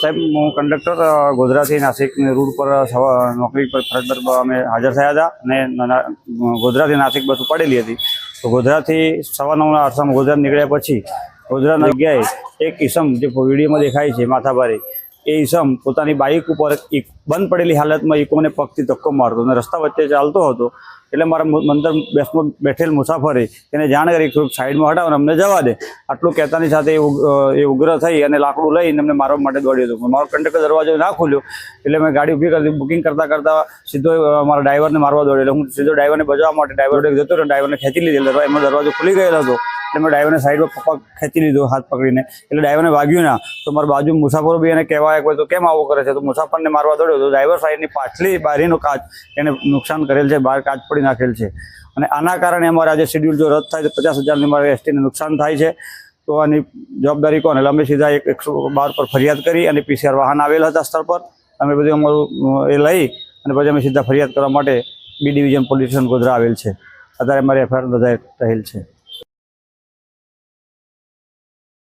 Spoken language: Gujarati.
સાહેબ, હું કંડક્ટર ગોધરાથી નાસિક રૂટ પર નોકરી પર ફરજ પર અમે હાજર થયા હતા અને ગોધરાથી નાસિક બસ ઉપાડેલી હતી. તો ગોધરાથી સવા નવના અરસામાં ગોધરા નીકળ્યા પછી ગોધરાના જગ્યાએ એક કિસમ જે વિડીયોમાં દેખાય છે, માથાભારે એ ઈસમ પોતાની બાઇક ઉપર એક બંધ પડેલી હાલતમાં ઇકોને પગથી ધક્કો મારતો અને રસ્તા વચ્ચે ચાલતો હતો. એટલે મારા મુ- બેસમાં બેઠેલ મુસાફરે એને જાણ કરી કે સાઈડમાં હટાવો અમને જવા દે. આટલું કહેતાની સાથે એ ઉગ- ઉગ્ર થઈ અને લાકડું લઈને અમને મારવા માટે દોડ્યો હતો. મારો કંડક્ટર દરવાજો ના ખોલ્યો, એટલે મેં ગાડી ઊભી કરી, બુકિંગ કરતાં કરતાં સીધો મારા ડ્રાઈવરને મારવા દોડ્યો. એટલે હું સીધો ડ્રાઈવરને બજાવવા માટે ડ્રાઈવર જતો રહ્યો ડ્રાઈવરને ખેંચી લીધેલો હતો. એમાં દરવાજો ખુલી ગયેલો હતો. એટલે મેં ડ્રાઈવરને સાઈડમાં પપ્પા ખેંચી લીધો, હાથ પકડીને. એટલે ડ્રાઈવરને વાગ્યું ના, તો મારા બાજુ મુસાફરો બી એને કહેવા આવ્યા તો કેમ આવો કરે છે? તો મુસાફરને મારવા દોડ્યો, તો ડ્રાઈવર સાઈડની પાછલી બારીનો કાચ એને નુકસાન કરેલ છે, બહાર કાચ પડી નાખેલ છે. અને આના કારણે અમારે આજે શેડ્યુલ જો રદ થાય, તો પચાસ હજારની મારે એસટીને નુકસાન થાય છે. તો આની જવાબદારી કોણ? એટલે અમે સીધા એક એકસો બાર પર ફરિયાદ કરી અને પીસીઆર વાહન આવેલ હતા સ્થળ પર. અમે બધું અમારું એ લઈ અને પછી અમે સીધા ફરિયાદ કરવા માટે B division police station Godhra આવેલ છે. અત્યારે મારી એફઆઈઆર નોંધાઈ રહેલ છે.